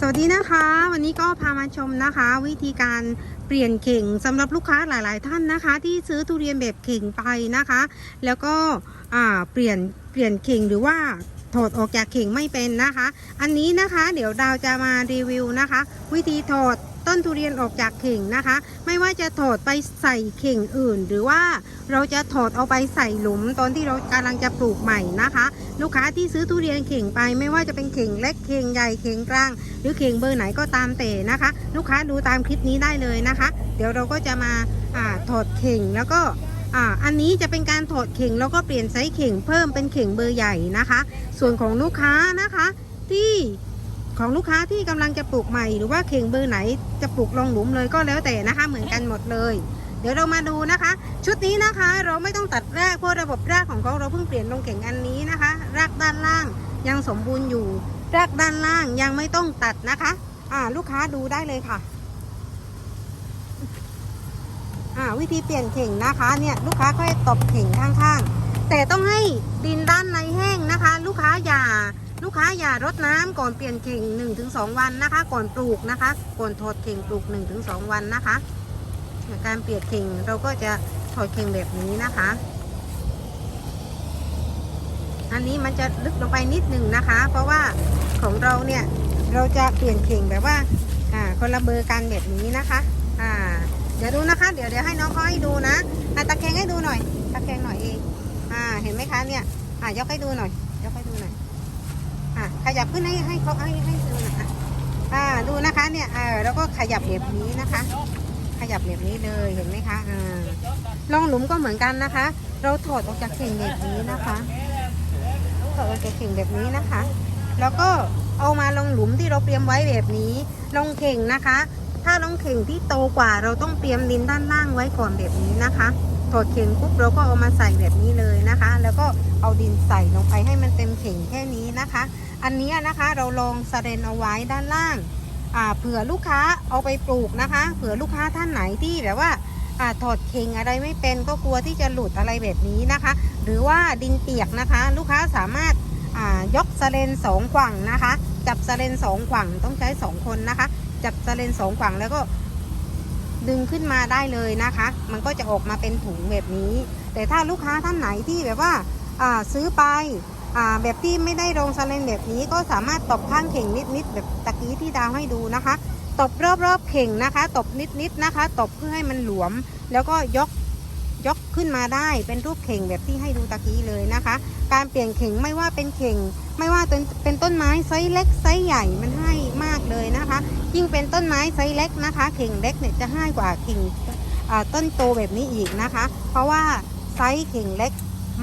สวัสดีนะคะ วันนี้ก็พามาชมนะคะ วิธีการเปลี่ยนเข่งสำหรับลูกค้าหลาย ๆ ท่านนะคะ ที่ซื้อทุเรียนแบบเข่งไปนะคะ แล้วก็เปลี่ยนเปลี่ยนเข่งหรือว่าถอดออกจากเข่งไม่เป็นนะคะ อันนี้นะคะ เดี๋ยวดาวจะมารีวิวนะคะ วิธีถอด ต้นทุเรียนออกจากเข่งนะคะ ไม่ว่าจะถอดไปใส่เข่งอื่น หรือว่าเราจะถอดเอาไปใส่หลุมตอนที่เรากำลังจะปลูกใหม่นะคะ ลูกค้าที่ซื้อทุเรียนเข่งไป ไม่ว่าจะเป็นเข่งเล็กเข่งใหญ่เข่งกลาง หรือเข่งเบอร์ไหนก็ตามแต่นะคะ ลูกค้าดูตามคลิปนี้ได้เลยนะคะ เดี๋ยวเราก็จะมาอถอดเข่งแล้วก็ออันนี้จะเป็นการถอดเข่งแล้วก็เปลี่ยนไซส์เข่งเพิ่มเป็นเข่งเบอร์ใหญ่นะคะ ส่วนของลูกค้านะคะที่ ของลูกค้าที่กำลังจะปลูกใหม่ หรือว่าเข่งเบอร์ไหนจะปลูกลงหลุมเลยก็แล้วแต่นะคะ เหมือนกันหมดเลย เดี๋ยวเรามาดูนะคะ ชุดนี้นะคะเราไม่ต้องตัดรากเพราะระบบรากของเขาเราเพิ่งเปลี่ยนลงเข่งอันนี้นะคะ รากด้านล่างยังสมบูรณ์อยู่ รากด้านล่างยังไม่ต้องตัดนะคะอ่าลูกค้าดูได้เลยค่ะอ่าวิธีเปลี่ยนเข่งนะคะเนี่ยลูกค้าค่อยตบเข่งข้างๆ แต่ต้องให้ดินด้านในแห้งนะคะ ลูกค้าอย่า ลูกค้าอย่ารดน้ำก่อนเปลี่ยนเข่ง 1-2 วันนะคะ ก่อนปลูกนะคะ ก่อนถอดเข่งปลูก 1-2 วันนะคะ การเปลี่ยนเข่งเราก็จะถอดเข่งแบบนี้นะคะ อันนี้มันจะลึกลงไปนิดหนึ่งนะคะ เพราะว่าของเราเนี่ยเราจะเปลี่ยนเข่งแบบว่าอ่าคนละเบอร์กันแบบนี้นะคะอ่าเดี๋ยวดูนะคะ เดี๋ยวเดี๋ยวให้น้องเขาให้ดูนะอะตะแคงให้ดูหน่อย ตะแคงหน่อยเองอ่าเห็นไหมคะเนี่ยอ่ายกให้ดูหน่อยยกให้ดูหน่อย อ่าขยับขึ้นให้ให้เขาให้ให้ดูน่อยอะอ่าดูนะคะเนี่ยเออแล้วก็ขยับแบบนี้นะคะ ขยับแบบนี้เลยเห็นไหมคะอ่าลองหลุมก็เหมือนกันนะคะ เราถอดออกจากเข่งแบบนี้นะคะถอดออกจากเข่งแบบนี้นะคะ แล้วก็เอามาลงหลุมที่เราเตรียมไว้แบบนี้ ลงเข่งนะคะ ถ้าลงเข่งที่โตกว่าเราต้องเตรียมดินด้านล่างไว้ก่อนแบบนี้นะคะ ถอดเข่งปุ๊บเราก็เอามาใส่แบบนี้เลยนะคะ แล้วก็เอาดินใส่ลงไปให้มันเต็มเข่งแค่นี้นะคะ อันนี้นะคะเราลองสเรนเอาไว้ด้านล่างาเผื่อลูกค้าเอาไปปลูกนะคะ เผื่อลูกค้าท่านไหนที่แบบว่าอาถอดเข่งอะไรไม่เป็นก็กลัวที่จะหลุดอะไรแบบนี้นะคะ หรือว่าดินเปียกนะคะ ลูกค้าสามารถายกสเลนสองขวังนะคะ จับสเลนสองขวังต้องใช้สองคนนะคะ จับสเลนสองขวังแล้วก็ ดึงขึ้นมาได้เลยนะคะ มันก็จะออกมาเป็นถุงแบบนี้ แต่ถ้าลูกค้าท่านไหนที่แบบว่าาซื้อไปอแบบที่ไม่ได้ลงสเลนแบบนี้ก็สามารถตบข้างเข่งนิดๆแบบตะกี้ที่ดาวให้ดูนะคะ ตบรอบๆเข่งนะคะ ตบนิดๆนะคะ ตบเพื่อให้มันหลวม แล้วก็ยก ยกขึ้นมาได้เป็นรูปเข่งแบบที่ให้ดูตะกี้เลยนะคะ การเปลี่ยนเข่งไม่ว่าเป็นเข่ง ไม่ว่าเป็นเป็นต้นไม้ไซส์เล็กไซส์ใหญ่มันให้มากเลยนะคะ ยิ่งเป็นต้นไม้ไซส์เล็กนะคะ เข่งเล็กเนี่ยจะให้กว่าเข่งต้นโตแบบนี้อีกนะคะ เพราะว่าไซส์เข่งเล็ก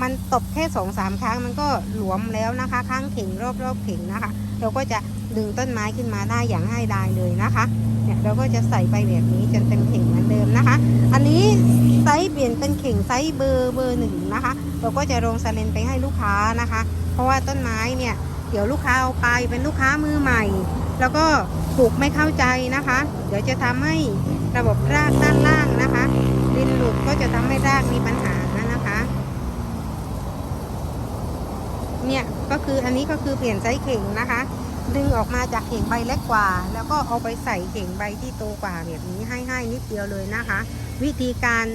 มันตบแค่สองสามครั้งมันก็หลวมแล้วนะคะ ข้างเข่งรอบๆเข่งนะคะ เราก็จะ ดึงต้นไม้ขึ้นมาได้อย่างง่ายดายเลยนะคะ เนี่ยเราก็จะใส่ไปแบบนี้จนเต็มเข่งเหมือนเดิมนะคะ อันนี้ไซส์เปลี่ยนเป็นเข่งไซส์เบอร์เบอร์หนึ่งนะคะ เราก็จะลงสเลนไปให้ลูกค้านะคะ เพราะว่าต้นไม้เนี่ยเดี๋ยวลูกค้าเอาไปเป็นลูกค้ามือใหม่ แล้วก็ปลูกไม่เข้าใจนะคะ เดี๋ยวจะทำให้ระบบรากด้านล่างนะคะดินหลุดก็จะทำให้รากมีปัญหานะคะเนี่ยก็คืออันนี้ก็คือเปลี่ยนไซส์เข่งนะคะ ดึงออกมาจากเข่งใบเล็กกว่า แล้วก็เอาไปใส่เข่งใบที่โตกว่าแบบนี้ให้ให้นิดเดียวเลยนะคะ วิธีการ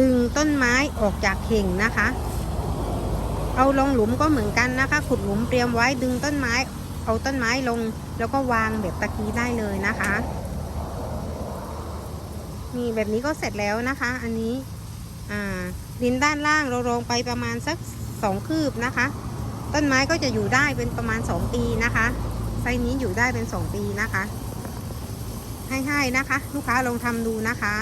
ดึงต้นไม้ออกจากเข่งนะคะ เอาลงหลุมก็เหมือนกันนะคะ ขุดหลุมเตรียมไว้ดึงต้นไม้ เอาต้นไม้ลง แล้วก็วางแบบตะกี้ได้เลยนะคะนี่แบบนี้ก็เสร็จแล้วนะคะ อันนี้ดินด้านล่างเราลงไปประมาณสักสองคืบนะคะ ต้นไม้ก็จะอยู่ได้เป็นประมาณ 2 ปีนะคะ ไซส์นี้อยู่ได้เป็น 2 ปีนะคะ ให้ๆนะคะ ลูกค้าลองทำดูนะคะ